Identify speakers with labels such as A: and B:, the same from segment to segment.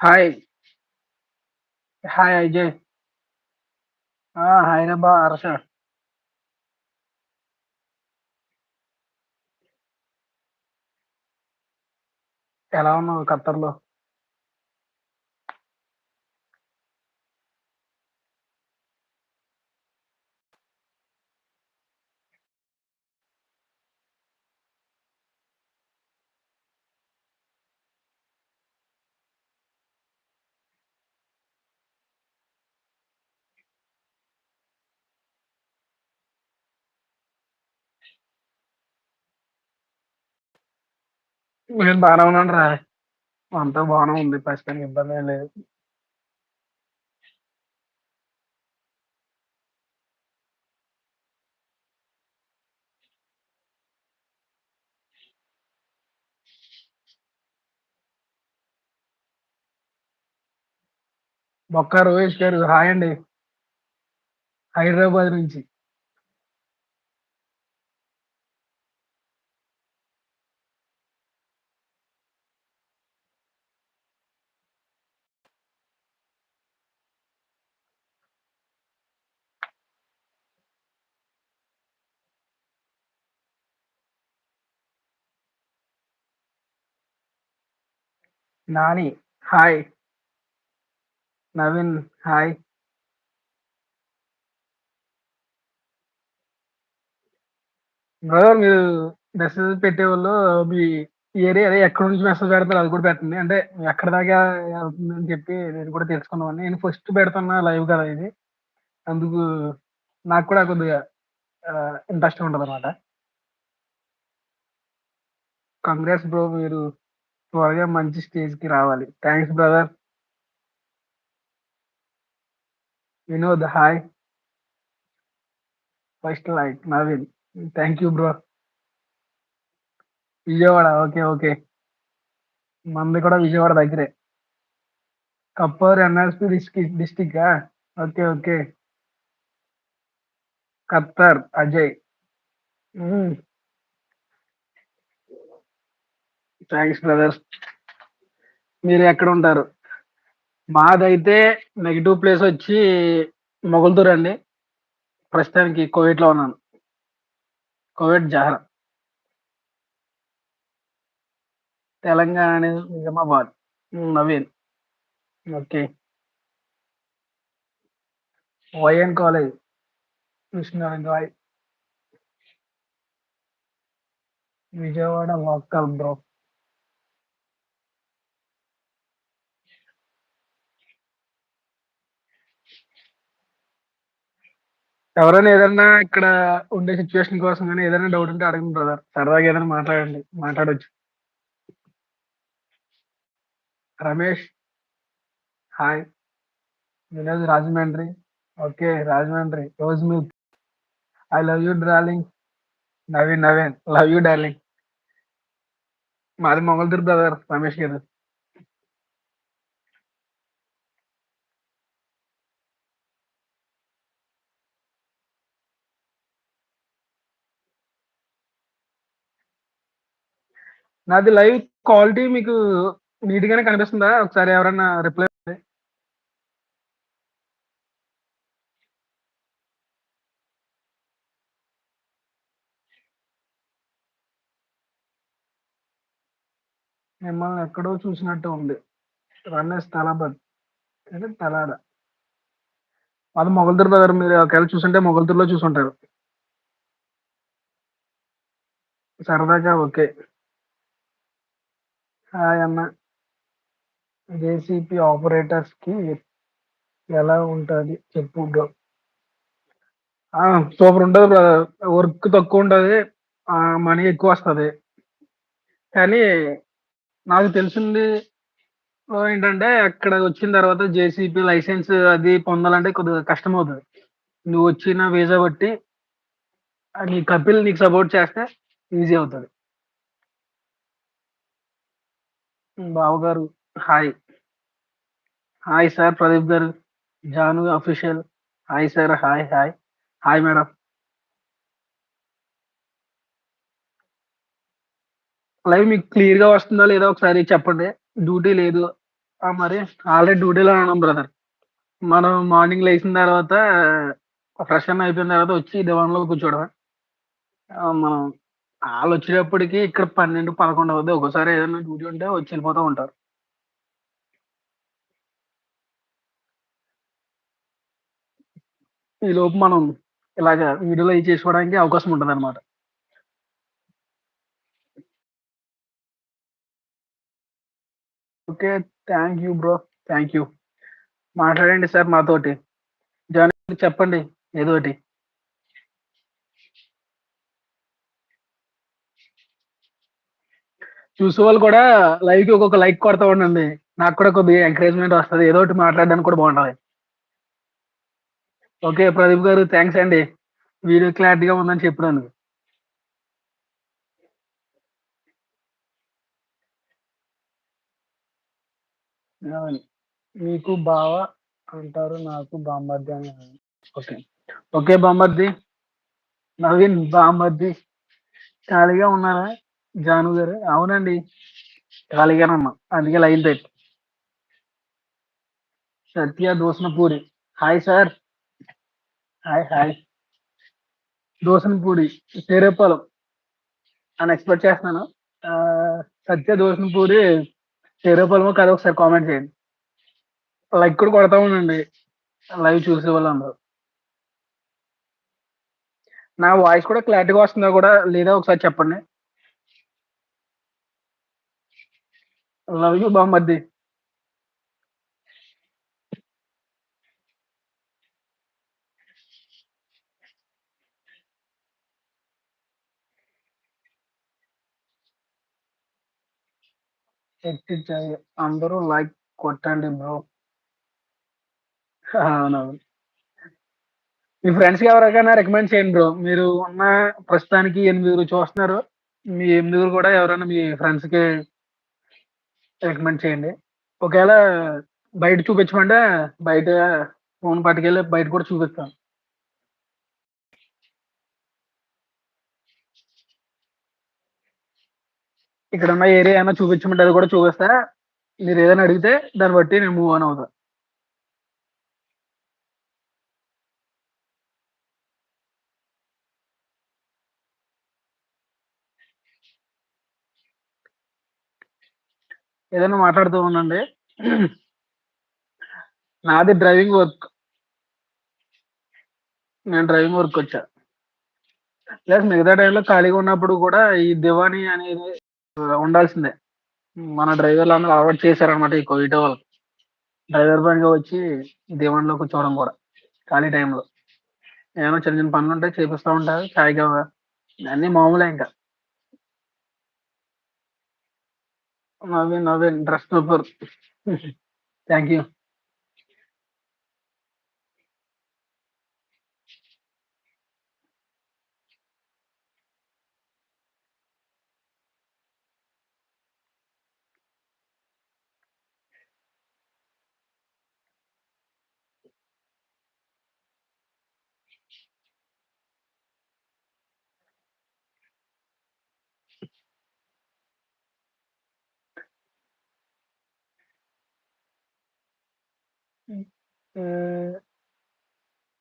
A: Hi. Hi Ajay. ఆ! Hi రబ్బా హర్ష. ఎలా ఉన్నావు ఖత్తర్‌లో? నేను బాగానే ఉన్నాను రా అంతా బానే ఉంది. ప్రస్తుతానికి ఏం లేదు. బొక్క రోహిత్ గారు హాయ్ అండి. హైదరాబాద్ నుంచి. Nani hi. Naveen hi. Brother మీరు మెసేజ్ పెట్టేవాళ్ళు మీ ఏరియా అదే ఎక్కడి నుంచి మెసేజ్ పెడతారు అది కూడా పెట్టండి. అంటే ఎక్కడ దాకా ఎళ్తుందని చెప్పి నేను కూడా తెలుసుకున్నామని నేను ఫస్ట్ పెడుతున్నా లైవ్ కదా ఇది. అందుకు నాకు కూడా కొద్దిగా ఇంట్రెస్ట్ ఇంట్రెస్ట్ అనమాట కాంగ్రెస్ బ్రో మీరు త్వరగా మంచి స్టేజ్‌కి రావాలి. Thanks brother. Vinod hi. First like Naveen. Thank you bro. Vijayawada. Okay. Okay. మంది కూడా విజయవాడ దగ్గరే. కప్పూర్ NRC డిస్టి district okay. Okay. Qatar Ajay. Thanks brother. మీరు ఎక్కడుంటారు? మాదైతే నెగిటివ్ ప్లేస్ వచ్చి మొగుల్తూరు అండి. ప్రస్తుతానికి కువైట్‌లో ఉన్నాను. కోవిడ్ జహరా. తెలంగాణ అనేది Nizamabad. Naveen. Okay. YN college. Krishnarayana Rai. Vijayawada local bro. ఎవరైనా ఏదన్నా ఇక్కడ ఉండే సిచ్యువేషన్ కోసం కానీ ఏదైనా డౌట్ ఉంటే అడగండి బ్రదర్. సరదాగా ఏదైనా మాట్లాడండి. మాట్లాడొచ్చు. Ramesh. Hi. Village Rajahmundry. Okay. Rajahmundry. Rose milk. I love you darling. Naveen, Naveen. Love you darling. మాది మొగల్తూరు బ్రదర్ రమేష్ గారు. నాది లైవ్ క్వాలిటీ మీకు నీట్‌గానే కనిపిస్తుందా? ఒకసారి ఎవరన్నా రిప్లై మిమ్మల్ని ఎక్కడో చూసినట్టు ఉంది. రమేష్ తలాబత్. అంటే తలాడ. అది మొగల్తూరు బ్రదర్. మీరు ఒకవేళ చూసుంటే మొగల్తూరులో చూసుంటారు. సరదాగా ఓకే. హాయ్ అన్న. జేసీపీ ఆపరేటర్స్‌కి ఎలా ఉంటది చెప్పు ఆ! సూపర్ ఉంటది బ్రదర్. వర్క్ తక్కువుంటది. ఆహ్, మనీ ఎక్కువ వస్తుంది కానీ నాకు తెలిసింది ఏంటంటే అక్కడ వచ్చిన తర్వాత జేసీపీ లైసెన్స్ అది పొందాలంటే కొద్దిగా కష్టమవుతుంది నువ్వు వచ్చిన వీసా బట్టి నీ కపిల్ నీకు సపోర్ట్ చేస్తే ఈజీ అవుతుంది హ్మ్. బావగారు hi. Hi sir Pradeep garu. Janu official. Hi sir. Hi. Hi. Hi madam live మీకు క్లియర్‌గా వస్తుందా లేదా ఒకసారి చెప్పండి. డ్యూటీ లేదు. మరి ఆల్రెడీ డ్యూటీలో ఉన్నాం బ్రదర్. మనం మార్నింగ్ లేచిన తర్వాత ఫ్రెషన్ అయిపోయిన తర్వాత వచ్చి దివాన్‌లో కూర్చోవడమే. మనం వాళ్ళు వచ్చేటప్పటికి ఇక్కడ 12, 11 అవుద్ది. ఒకసారి ఏదైనా డ్యూటీ ఉంటే వచ్చి వెళ్ళిపోతూ ఉంటారు. ఈ లోపు మనం ఇలాగ వీడియోలో ఇది చేసుకోవడానికి అవకాశం ఉంటుంది అనమాట okay. Thank you bro. Thank you. మాట్లాడండి సార్ మాతోటి. జాయిన్ చెప్పండి ఏదోటి. చూసేవాళ్ళు కూడా లైవ్కి ఒక్కొక్క లైక్ కొడతా ఉండండి. నాకు కూడా కొద్దిగా ఎంకరేజ్‌మెంట్ వస్తుంది ఏదో ఒకటి మాట్లాడడానికి కూడా బాగుంటుంది ఓకే. ప్రదీప్ గారు థ్యాంక్స్ అండి. వీడియో క్లారిటీగా ఉందని చెప్పినందుకు. మీకు బావ అంటారు. నాకు బామ్మర్ది అని ఓకే. ఓకే బామ్మర్ది. నవీన్ బామ్మర్ది. ఖాళీగా ఉన్నారా? జాను గారు. అవునండి. ఖాళీగానే ఉన్నా. అందుకే లైన్ పెట్టి Satya Dosanapudi. Hi sir. Hi. Hi. Dosanapudi. Perepalem అని ఎక్స్‌పెక్ట్ చేస్తున్నాను. సత్య సత్య దోసనపూడి పేరేపాలెమో కదా ఒకసారి కామెంట్ చేయండి. లైక్ కూడా కొడతా ఉండండి. లైవ్ చూసేవాళ్ళందరూ. నా వాయిస్ కూడా క్లారిటీగా వస్తుందా కూడా లేదా ఒకసారి చెప్పండి. లవ్ యూ బామ్మర్ది. ఎక్కిచ్చాయి. అందరూ లైక్ కొట్టండి బ్రో. అవునవును. మీ ఫ్రెండ్స్‌కి ఎవరికైనా రికమెండ్ చేయండి బ్రో. మీరు ఉన్న ప్రస్తుతానికి ఎనిమిదిగురు చూస్తున్నారు. మీ ఎనిమిదిగురు కూడా ఎవరైనా మీ ఫ్రెండ్స్‌కి రికమెండ్ చేయండి. ఒకవేళ బయట చూపించమంటే బయట ఫోన్ పట్టుకెళ్ళి బయట కూడా చూపిస్తాను. ఇక్కడున్న ఏరియా ఏమైనా చూపించమంటే అది కూడా చూపిస్తా. ఏదైనా అడిగితే దాన్ని బట్టి నేను మూవ్ ఆన్ అవుతా. ఏదైనా మాట్లాడుతూ ఉండండి. నాది డ్రైవింగ్ వర్క్. నేను డ్రైవింగ్ వర్క్ వచ్చా ప్లస్ మిగతా టైంలో ఖాళీగా ఉన్నప్పుడు కూడా ఈ దివానీ అనేది ఉండాల్సిందే. మన డ్రైవర్లందరూ అలవాటు చేశారనమాట ఈ కోవిడ్ వాళ్ళకి డ్రైవర్ పనిగా వచ్చి దివాన్‌లో కూర్చోవడం కూడా ఖాళీ టైంలో. ఏమైనా చిన్న చిన్న పనులు ఉంటాయి చేపిస్తా ఉంటారు చాయ్ అన్నీ మామూలే ఇంకా Naveen Naveen dress super thank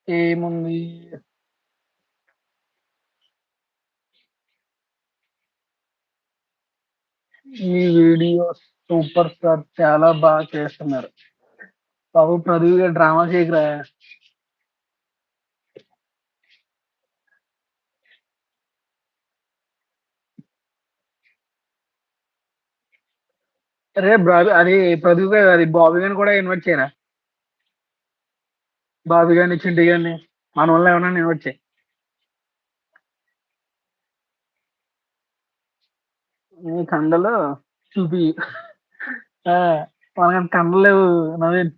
A: ఏముంది ఈ వీడియో సూపర్ స్టార్ చాలా బాగా చేస్తున్నారు బాబు ప్రదీప్ డ్రామా చేయకురా అరే బాబీ అది ప్రదీప్ గారు అది బాబీ గారిని కూడా ఇన్వైట్ చేయరా బాబు గాని చింటి గాని మన వల్ల ఏమన్నా నేను చేయి నీ కండలు చూపి. మనకంత కండలు లేవు నవీన్.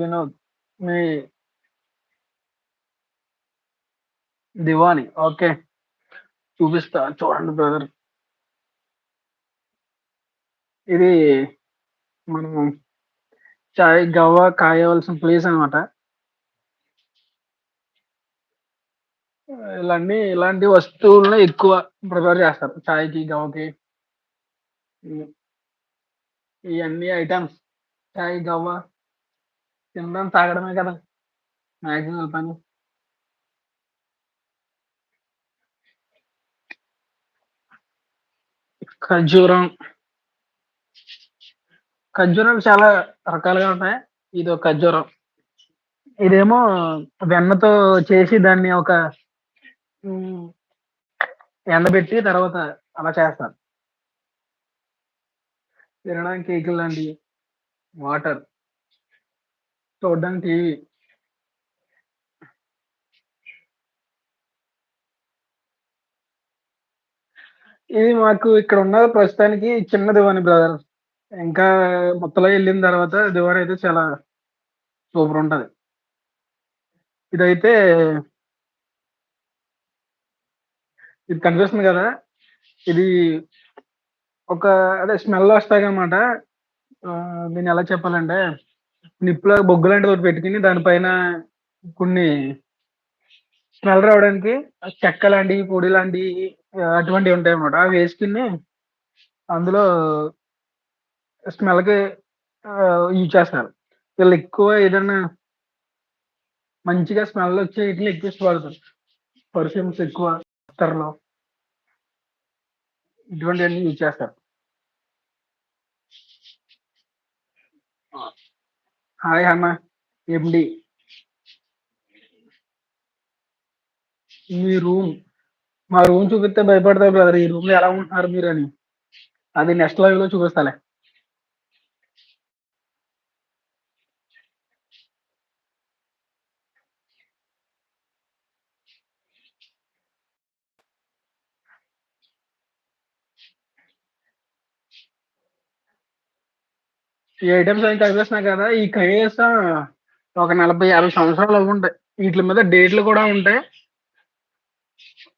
A: వినోద్ మీ దివాని ఓకే. చూపిస్తా చూడండి బ్రదర్. ఇది మనం చాయ్ గవ్వ కాయవలసిన ప్లేస్ అన్నమాట. ఇలాంటి ఇలాంటి వస్తువులను ఎక్కువ ప్రిపేర్ చేస్తారు. చాయ్కి గవ్వకి. ఇవన్నీ ఐటమ్స్ చాయ్ గవ్వ తినడం తాగడమే కదా మ్యాక్సిమం పని. ఖర్జూరం ఖర్జూరాలు చాలా రకాలుగా ఉన్నాయి. ఇది ఒక ఖర్జూరం. ఇదేమో వెన్నతో చేసి దాన్ని ఒక ఎండబెట్టి తర్వాత అలా చేస్తారు. తినడానికి కేకులు లాంటివి వాటర్ చూడడానికి టీవీ. ఇది మాకు ఇక్కడ ఉన్న ప్రస్తుతానికి చిన్నది అని బ్రదర్ ఇంకా మొత్తలో వెళ్ళిన తర్వాత దివాని అయితే చాలా సూపర్ ఉంటుంది. ఇదైతే ఇది కనిపిస్తుంది కదా? ఇది ఒక అదే స్మెల్ వస్తాయి అనమాట దీన్ని ఎలా చెప్పాలంటే నిప్పులో బొగ్గు లాంటిది ఒకటి పెట్టుకుని దానిపైన కొన్ని స్మెల్ రావడానికి చెక్క లాంటివి పొడి లాంటివి అటువంటివి ఉంటాయి అన్నమాట అవి వేసుకుని అందులో స్మెల్కి యూజ్ చేస్తారు వీళ్ళు ఎక్కువ ఏదైనా మంచిగా స్మెల్ వచ్చే ఇట్లా ఎక్కువ ఇష్టపడతారు. పర్ఫ్యూమ్స్ ఎక్కువ అత్తర్లో ఇటువంటివన్నీ యూజ్ చేస్తారు. హాయ్ అన్న ఎండి. మీ రూమ్ మా రూమ్ చూపిస్తే భయపడతారు బ్రదర్ ఈ రూమ్లో ఎలా ఉంటున్నారు మీరు అని అది నెక్స్ట్ లైవ్లో చూపిస్తాలే. ఈ ఐటమ్స్ అన్ని చదివేస్తున్నా కదా ఈ కనీసం ఒక నలభై యాభై సంవత్సరాలు అవి ఉంటాయి. వీటి మీద డేట్లు కూడా ఉంటాయి.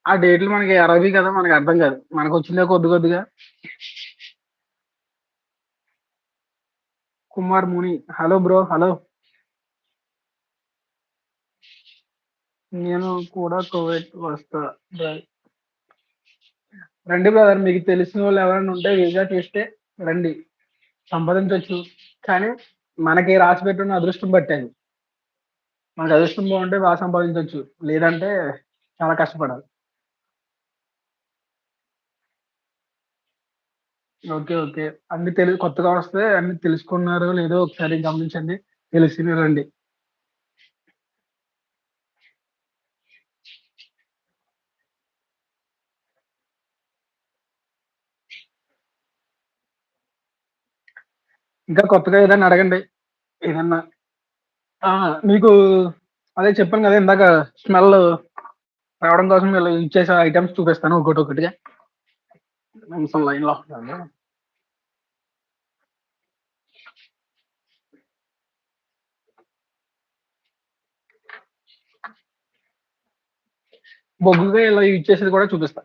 A: ఆ డేట్లు మనకి అరబీ కదా మనకి అర్థం కాదు. మనకు వచ్చిందే కొద్ది కొద్దిగా. Kumar Muni. Hello bro hello. నేను కూడా కోవిడ్ వస్తా. రండి బ్రదర్ మీకు తెలిసిన వాళ్ళు ఎవరైనా ఉంటే వీసా చేస్తే రండి. సంపాదించవచ్చు కానీ మనకి రాసి పెట్టున్న అదృష్టం పట్టేది మనకి అదృష్టం బాగుంటే బాగా సంపాదించవచ్చు లేదంటే చాలా కష్టపడాలి. Okay okay. అన్ని తెలి కొత్తగా వస్తే అన్ని తెలుసుకున్నారు లేదో ఒకసారి గమనించండి. తెలిసి ఇంకా కొత్తగా ఏదైనా అడగండి ఏదన్నా ఆ! మీకు అదే చెప్పాను కదా ఇందాక స్మెల్ రావడం కోసం ఇలా యూజ్ చేసే ఐటమ్స్ చూపిస్తాను ఒక్కోటొక్కటిగా. నిమిషం లైన్‌లో ఉండండి. బొగ్గుగా ఇలా యూజ్ చేసేది కూడా చూపిస్తా.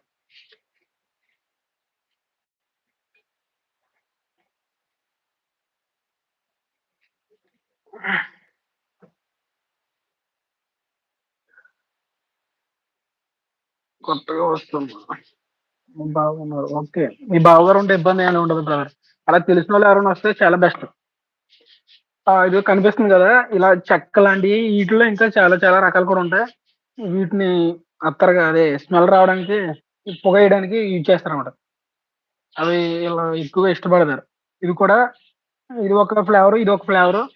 A: కొత్తగా వస్తున్నా. బాగున్నారు. ఓకే. మీ బావగారు ఉంటే ఇబ్బంది ఏమైనా ఉండదు బ్రదర్. అలా తెలిసిన వాళ్ళు ఎవరైనా వస్తే చాలా బెస్ట్. ఇది కనిపిస్తుంది కదా ఇలా చెక్క లాంటివి వీటిలో ఇంకా చాలా చాలా రకాలు కూడా ఉంటాయి. వీటిని అత్తరుగా అదే స్మెల్ రావడానికి పొగేయడానికి యూజ్ చేస్తారన్నమాట. అవి ఇలా ఎక్కువగా ఇష్టపడతారు. ఇది కూడా ఇది ఒక ఫ్లేవర్ ఇది ఒక ఫ్లేవరు.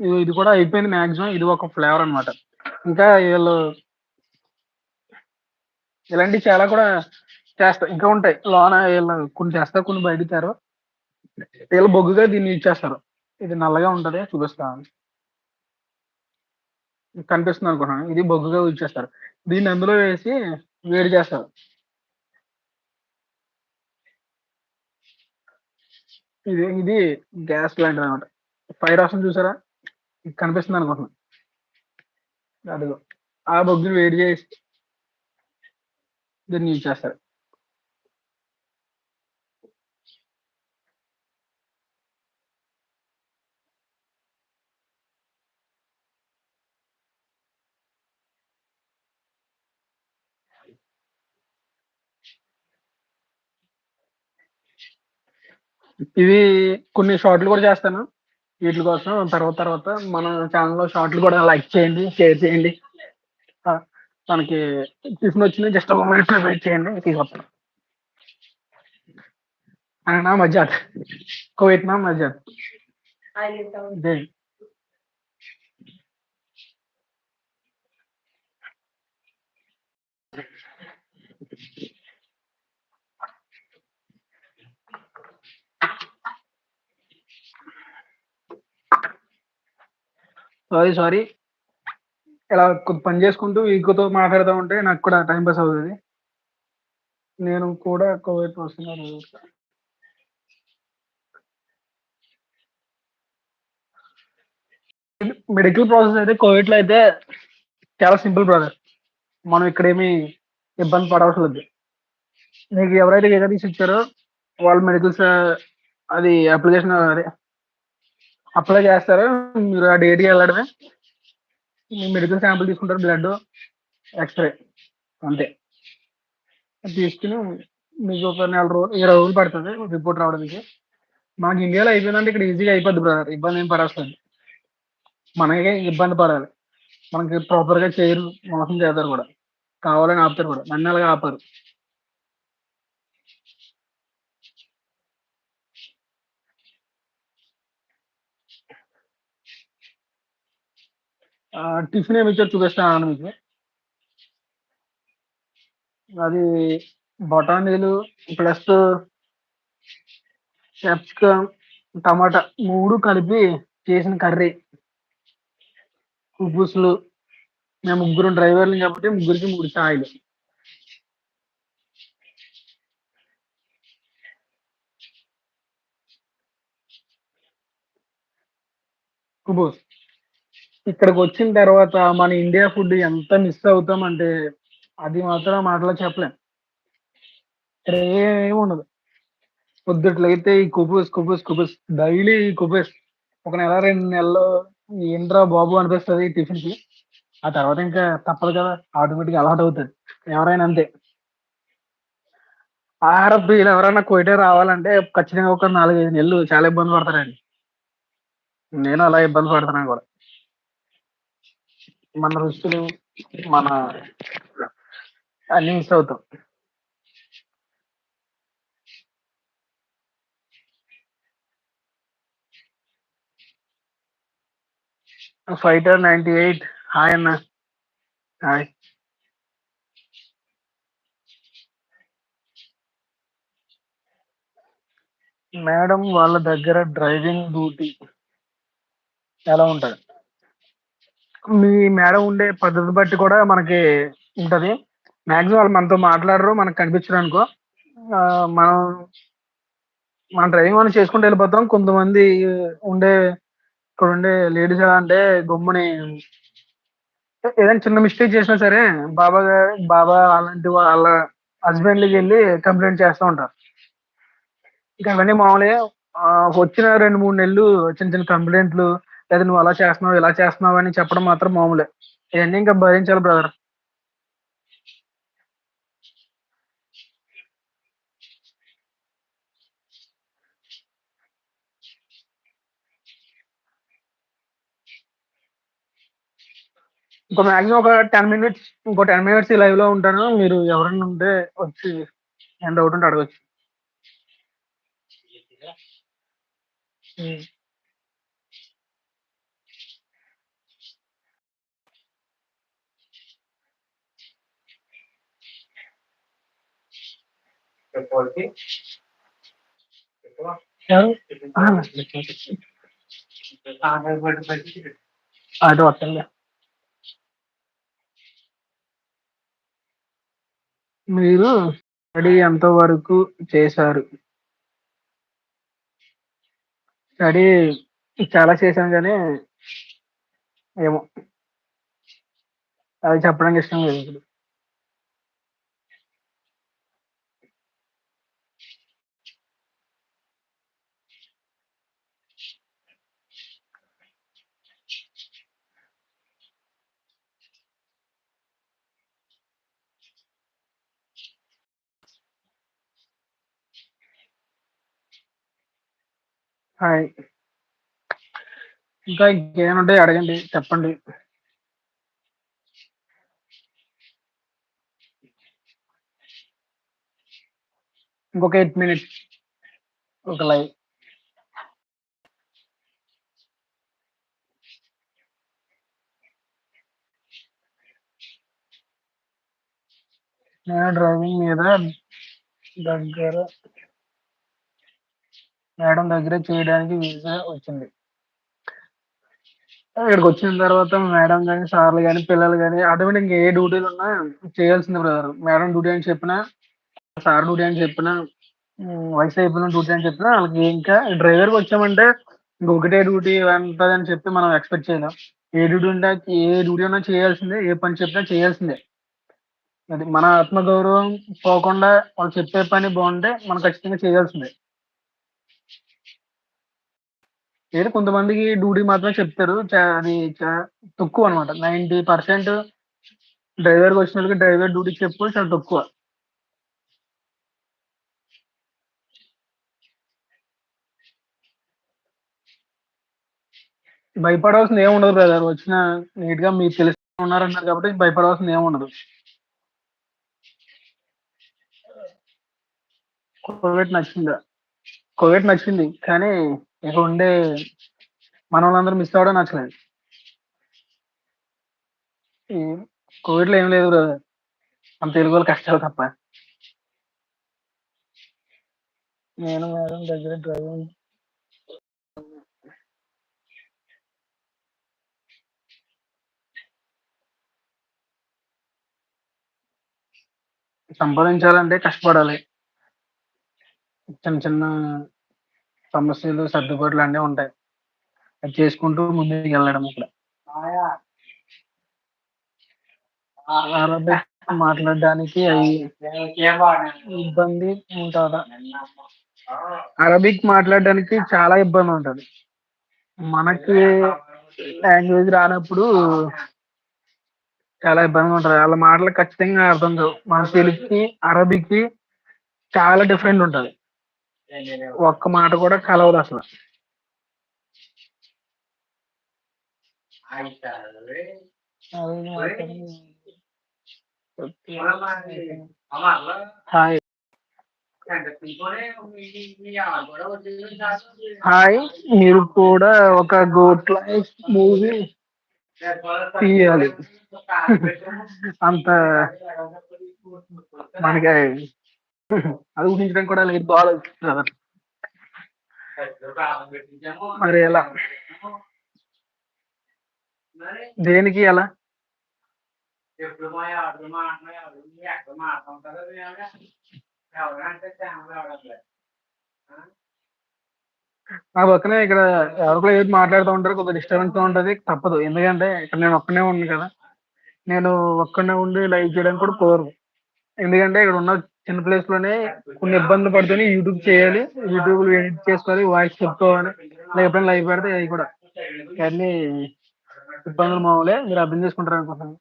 A: ఇది ఇది కూడా అయిపోయింది మాక్సిమం. ఇది ఒక ఫ్లేవర్ అన్నమాట. ఇంకా వీళ్ళు ఇలాంటివి చాలా కూడా చేస్తారు. ఇంకా ఉంటాయి. లోన వీళ్ళు కొన్ని చేస్తారు, కొన్ని బయటతారు వీళ్ళు బొగ్గుగా దీన్ని యూజ్ చేస్తారు. ఇది నల్లగా ఉంటది. చూపిస్తా. కనిపిస్తుంది అనుకుంటున్నాను. ఇది బొగ్గుగా యూజ్ చేస్తారు. దీన్ని అందులో వేసి వేడి చేస్తారు. ఇది ఇది గ్యాస్ లాంటిదన్నమాట. ఫైర్ ఆప్షన్ చూసారా? ఇది కనిపిస్తుంది అనుకుంటున్నాను అదిగో. ఆ బొగ్గుని వేడి చేసి దీన్ని యూజ్ చేస్తారు. ఇవి కొన్ని షార్ట్‌లు కూడా చేస్తాను. వీటి కోసం తర్వాత తర్వాత మన ఛానల్లో షార్ట్లు కూడా లైక్ చేయండి షేర్ చేయండి. మనకి టిఫిన్ వచ్చింది జస్ట్ ఒక మినిట్ వెయిట్ చేయండి తీసుకొస్తాను. అనా మజాత్ కోవిట్నా మజాత్ సారీ, సారీ. ఇలా పని చేసుకుంటూ ఈకోతో మాట్లాడుతూ ఉంటే నాకు కూడా టైం పాస్ అవుతుంది నేను కూడా కోవిడ్ వస్తున్నాను. మెడికల్ ప్రాసెస్ అయితే కోవిడ్లో అయితే చాలా సింపుల్ బ్రదర్. మనం ఇక్కడేమి ఇబ్బంది పడవలసి లేదు. మీకు ఎవరైతే ఏదైతే ఇచ్చారో వాళ్ళు మెడికల్స్ అది అప్లికేషన్ అదే అప్లై చేస్తారు. మీరు ఆ డేట్‌కి వెళ్ళడమే మెడికల్ శాంపుల్ తీసుకుంటారు. బ్లడ్, ఎక్స్‌రే అంతే. తీసుకుని మీకు ఒక నెల రోజులు 20 రోజులు పడుతుంది రిపోర్ట్ రావడానికి. మాకు ఇండియాలో అయిపోయిందంటే ఇక్కడ ఈజీగా అయిపోద్ది బ్రదర్. ఇబ్బంది ఏం పడాల్సింది మనకే ఇబ్బంది పడాలి. మనకి ప్రాపర్‌గా చేయరు. మోసం చేస్తారు కూడా. కావాలని ఆపుతారు కూడా. నన్ను అలాగే ఆపరు. టిఫిన్ ఏమి ఇచ్చారు చూపిస్తాను మీకు. అది బఠానీలు ప్లస్ క్యాప్సికమ్, టమాటా మూడు కలిపి చేసిన కర్రీ. కుబుస్లు. మేము ముగ్గురు డ్రైవర్లు కాబట్టి ముగ్గురికి 3 చాయిలు. కుబ్బూస్ ఇక్కడికొచ్చిన తర్వాత మన ఇండియా ఫుడ్ ఎంత మిస్ అవుతామంటే అది మాత్రం మాటలో చెప్పలేం. ఇక్కడ ఏమి ఉండదు. ఈ కుబుస్, కుబుస్, కుబుస్ డైలీ ఈ ఒక నెల రెండు నెలలు ఏంట్రా బాబు అనిపిస్తది టిఫిన్‌కి. ఆ తర్వాత ఇంకా తప్పదు కదా! ఆటోమేటిక్ అలవాటు అవుతుంది ఎవరైనా అంతే. ఆహార ప్రియులు ఎవరైనా కువైట్‌కి రావాలంటే ఖచ్చితంగా ఒక 4, 5 నెలలు చాలా ఇబ్బంది పడతారండి. నేను అలా ఇబ్బంది పడుతున్నాను కూడా. మన రుచులు, మన అన్ని మిస్ అవుతాం. ఫైటర్ 98 హాయ్ అన్న. హాయ్. మేడం వాళ్ళ దగ్గర డ్రైవింగ్ డ్యూటీ. ఎలా ఉంటది మీ మేడం ఉండే పద్ధతి బట్టి కూడా మనకి ఉంటది. మాక్సిమం వాళ్ళు మనతో మాట్లాడరు మనకు కనిపించరు అనుకో. ఆ, మనం మన డ్రైవింగ్ మనం చేసుకుంటూ వెళ్ళిపోతాం. కొంతమంది ఉండే ఇక్కడ ఉండే లేడీస్ ఎలా అంటే గమ్ముని ఏదైనా చిన్న మిస్టేక్ చేసినా సరే బాబా గారు బాబా అలాంటి వాళ్ళ హస్బెండ్కి వెళ్ళి కంప్లైంట్ చేస్తూ ఉంటారు. ఇంకా అవన్నీ మామూలుగా ఆ, వచ్చిన రెండు మూడు నెలలు చిన్న చిన్న కంప్లైంట్లు లేదా నువ్వు అలా చేస్తున్నావు ఇలా చేస్తున్నావు అని చెప్పడం మాత్రం మామూలే. ఇవన్నీ ఇంకా భరించాలి బ్రదర్ ఇంకో మాక్సిమం ఒక టెన్ మినిట్స్ ఇంకో టెన్ మినిట్స్ ఈ లైవ్లో ఉంటాను. మీరు ఎవరైనా ఉంటే వచ్చి ఎంత డౌట్ ఉంటే అడగచ్చు. వస్తుంది మీరు స్టడీ ఎంత వరకు చేశారు? స్టడీ చాలా చేశాను కానీ ఏమో. అది చెప్పడానికి ఇష్టం లేదు ఇప్పుడు. హాయ్. ఇంకా ఇంకేమైనా ఉంటే అడగండి చెప్పండి. ఇంకొక ఎయిట్ మినిట్స్ ఒక లైవ్. నేను డ్రైవింగ్ మీద దగ్గర మేడం దగ్గర చేయడానికి వీసా వచ్చింది. ఇక్కడికి వచ్చిన తర్వాత మేడం కానీ సార్లు కానీ పిల్లలు కానీ అటువంటి ఇంకా ఏ డ్యూటీలు ఉన్నా చేయాల్సింది బ్రదర్ మేడం డ్యూటీ అని చెప్పినా సార్ డ్యూటీ అని చెప్పినా వయసు అయిపోయిన డ్యూటీ అని చెప్పినా వాళ్ళకి ఇంకా డ్రైవర్కి వచ్చామంటే ఇంకొకటే డ్యూటీ ఉంటుంది అని చెప్పి మనం ఎక్స్పెక్ట్ చేయలేం. ఏ డ్యూటీ ఉంటే ఏ డ్యూటీ ఉన్నా చేయాల్సిందే ఏ పని చెప్పినా చేయాల్సిందే. అది మన ఆత్మగౌరవం పోకుండా వాళ్ళు చెప్పే పని బాగుంటే మనం ఖచ్చితంగా చేయాల్సిందే. ఏదో కొంతమందికి డ్యూటీ మాత్రమే చెప్తారు. చా- అది తక్కువ అనమాట నైంటీ పర్సెంట్ డ్రైవర్కి వచ్చిన వాళ్ళకి డ్రైవర్ డ్యూటీ చెప్పు చాలా తక్కువ. భయపడాల్సింది ఏమి ఉండదు బ్రదర్ వచ్చిన నీట్గా మీకు తెలిసి ఉన్నారన్నారు కాబట్టి భయపడాల్సింది ఏమి ఉండదు. కోవిడ్ నచ్చిందా? కోవిడ్ నచ్చింది. కానీ ఇక ఉండే మన వాళ్ళందరూ మిస్ అవ్వడం నచ్చలేదు. ఈ కోవిడ్లో ఏం లేదు బ్రదర్ మన తెలుగు వాళ్ళు కష్టాలు తప్ప. నేను మేడం దగ్గర డ్రైవింగ్ సంపాదించాలంటే కష్టపడాలి. చిన్న చిన్న సమస్యలు సర్దుబాట్లు అన్నీ ఉంటాయి. అది చేసుకుంటూ ముందుకు వెళ్ళడం ఇక్కడ. అరబిక్ మాట్లాడడానికి ఇబ్బంది ఉంటుందా? అరబిక్ మాట్లాడడానికి చాలా ఇబ్బంది ఉంటుంది. మనకి లాంగ్వేజ్ రానప్పుడు చాలా ఇబ్బందిగా ఉంటుంది. వాళ్ళ మాటలు ఖచ్చితంగా అర్థం కావు. మన తెలుగుకి అరబిక్కి చాలా డిఫరెంట్ ఉంటుంది. ఒక్క మాట కూడా కలవదు అసలు. హాయ్. హాయ్. మీరు కూడా ఒక గోట్ లైఫ్ మూవీ తీయాలి. అంత మనకి అది ఊహించడం కూడా లేదు బాగా మరి ఎలా? దేనికి ఎలా నా పక్కనే ఇక్కడ ఎవరికో ఏది మాట్లాడుతూ ఉంటారు కొద్దిగా డిస్టర్బెన్స్ ఉంటుంది తప్పదు. ఎందుకంటే ఇక్కడ నేను ఒక్కనే ఉన్నాను కదా. నేను ఒక్కనే ఉండి లైవ్ చేయడానికి కూడా కుదరదు. ఎందుకంటే ఇక్కడ ఉన్న చిన్న ప్లేస్లోనే కొన్ని ఇబ్బందులు పడుతుంది యూట్యూబ్ చేయాలి. యూట్యూబ్లో ఎడిట్ చేసుకోవాలి వాయిస్ చెప్పుకోవాలి. ఇలా ఎప్పుడైనా లైవ్ పెడితే అవి కూడా అన్ని ఇబ్బందులు మామూలే. మీరు అర్థం చేసుకుంటారు అనుకుంటున్నాను.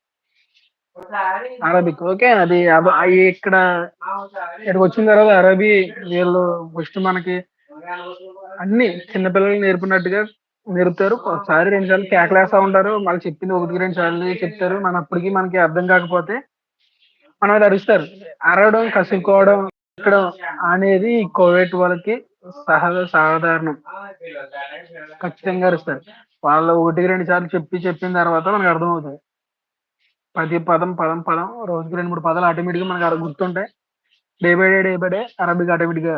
A: అరబిక్ ఓకే అది అవి ఇక్కడ ఇక్కడికి వచ్చిన తర్వాత అరబీ వీళ్ళు ఫస్ట్ మనకి అన్ని చిన్నపిల్లలు నేర్పినట్టుగా నేర్పుతారు. ఒకసారి రెండు సార్లు కేకలేస్తా ఉంటారు. మళ్ళీ చెప్పింది ఒకటి రెండు సార్లు చెప్తారు. మన అప్పటికి మనకి అర్థం కాకపోతే మనం అరుస్తారు. అరవడం కసుక్కోవడం ఇక్కడ అనేది కోవిడ్ వాళ్ళకి సహజ సాధారణం. ఖచ్చితంగా అరుస్తారు. వాళ్ళు ఒకటి రెండు సార్లు చెప్పి చెప్పిన తర్వాత మనకు అర్థమవుతుంది. ప్రతి పదం పదం పదం రోజుకి రెండు మూడు పదాలు ఆటోమేటిక్గా మనకు అర్థం గుర్తుంటాయి. Day by day day by day Arabic ఆటోమేటిక్గా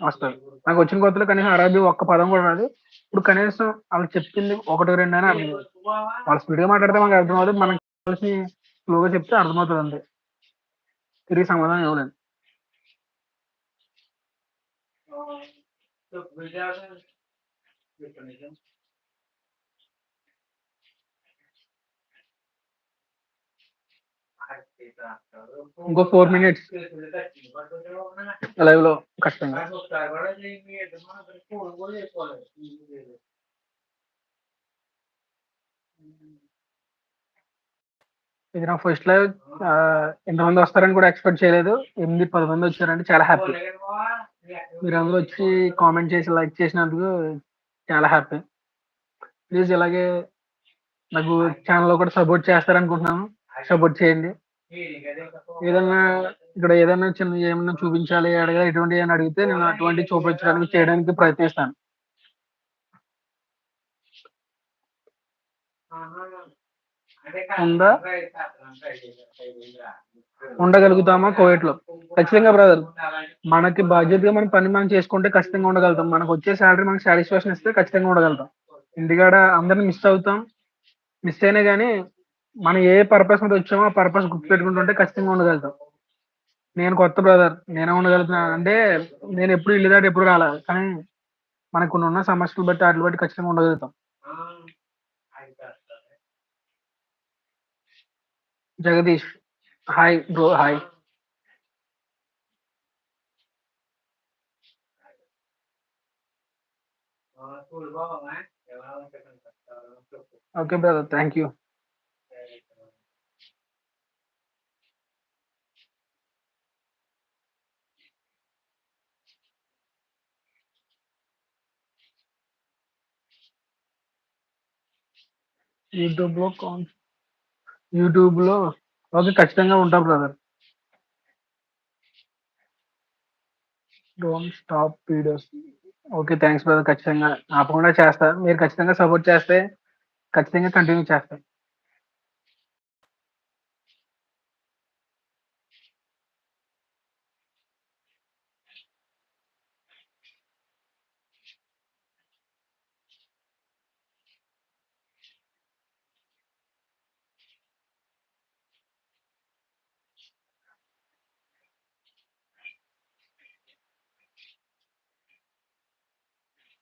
A: వస్తుంది నాకు వచ్చిన కొత్తలో కనీసం అరబీ ఒక్క పదం కూడా రాదు. ఇప్పుడు కనీసం వాళ్ళు చెప్పింది ఒకటి రెండు అని అర్థం వాళ్ళు స్పీడ్గా మాట్లాడితే మనకు అర్థమవుతుంది. మనకి కలిసి స్లోగా చెప్తే అర్థమవుతుంది అంతే. తిరిగి సమాధానం ఇవ్వలేదు ఇంకో ఫోర్ మినిట్స్ లైవ్లో ఖచ్చితంగా ఇది నా ఫస్ట్ లైవ్ ఎంతమంది వస్తారని కూడా ఎక్స్పెక్ట్ చేయలేదు. ఎనిమిది పది మంది వచ్చారంటే చాలా హ్యాపీ మీరు అందరూ వచ్చి కామెంట్ చేసి లైక్ చేసినందుకు చాలా హ్యాపీ ప్లీజ్ ఇలాగే నాకు ఛానల్లో కూడా సపోర్ట్ చేస్తారనుకుంటున్నాను. సపోర్ట్ చేయండి. ఏదన్నా ఇక్కడ ఏదైనా చిన్న ఏమన్నా చూపించాలి అడగాలి ఎటువంటి అని అడిగితే నేను అటువంటి చూపించడానికి చేయడానికి ప్రయత్నిస్తాను. ఉందా? ఉండగలుగుతామా కోవిడ్లో ఖచ్చితంగా బ్రదర్ మనకి బాధ్యతగా మన పని మనం చేసుకుంటే ఖచ్చితంగా ఉండగలుగుతాం. మనకు వచ్చే శాలరీ మనకి సాటిస్ఫాక్షన్ ఇస్తే ఖచ్చితంగా ఉండగలుగుతాం. ఇంటికాడ అందరిని మిస్ అవుతాం. మిస్ అయినా కానీ మనం ఏ పర్పస్ మీద వచ్చామో ఆ పర్పస్ గుర్తు పెట్టుకుంటుంటే ఖచ్చితంగా ఉండగలుగుతాం. నేను కొత్త బ్రదర్ నేనే ఉండగలుగుతున్నాను అంటే నేను ఎప్పుడు ఇల్లు దాటి ఎప్పుడు రాలేదు కానీ మనకు ఉన్న సమస్యలు బట్టి వాటిని బట్టి ఖచ్చితంగా ఉండగలుగుతాం. Jagadish, hi bro, hi. Okay, brother, thank you. You do block on. యూట్యూబ్లో. ఓకే ఖచ్చితంగా ఉంటా brother don't stop videos okay thanks brother ఖచ్చితంగా. ఆపకుండా చేస్తా. మీరు ఖచ్చితంగా సపోర్ట్ చేస్తే ఖచ్చితంగా కంటిన్యూ చేస్తాను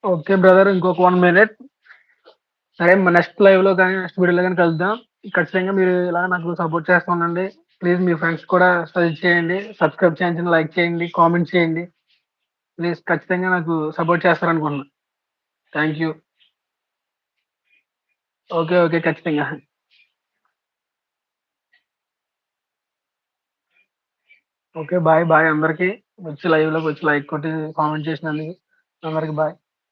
A: ఓకే బ్రదర్. ఇంకొక వన్ మినిట్ సరే నెక్స్ట్ లైవ్లో కానీ నెక్స్ట్ వీడియోలో కానీ కలుద్దాం. ఖచ్చితంగా మీరు ఇలా నాకు సపోర్ట్ చేస్తూ ఉండండి. ప్లీజ్ మీ ఫ్రెండ్స్ కూడా సజెస్ట్ చేయండి. సబ్స్క్రైబ్ చేయండి లైక్ చేయండి కామెంట్ చేయండి. ప్లీజ్ ఖచ్చితంగా నాకు సపోర్ట్ చేస్తారనుకుంటున్నా. థ్యాంక్ యూ ఓకే ఓకే ఖచ్చితంగా. ఓకే బాయ్ బాయ్ అందరికీ. వచ్చి లైవ్లోకి వచ్చి లైక్ కొట్టి కామెంట్ చేసినందుకు అందరికి bye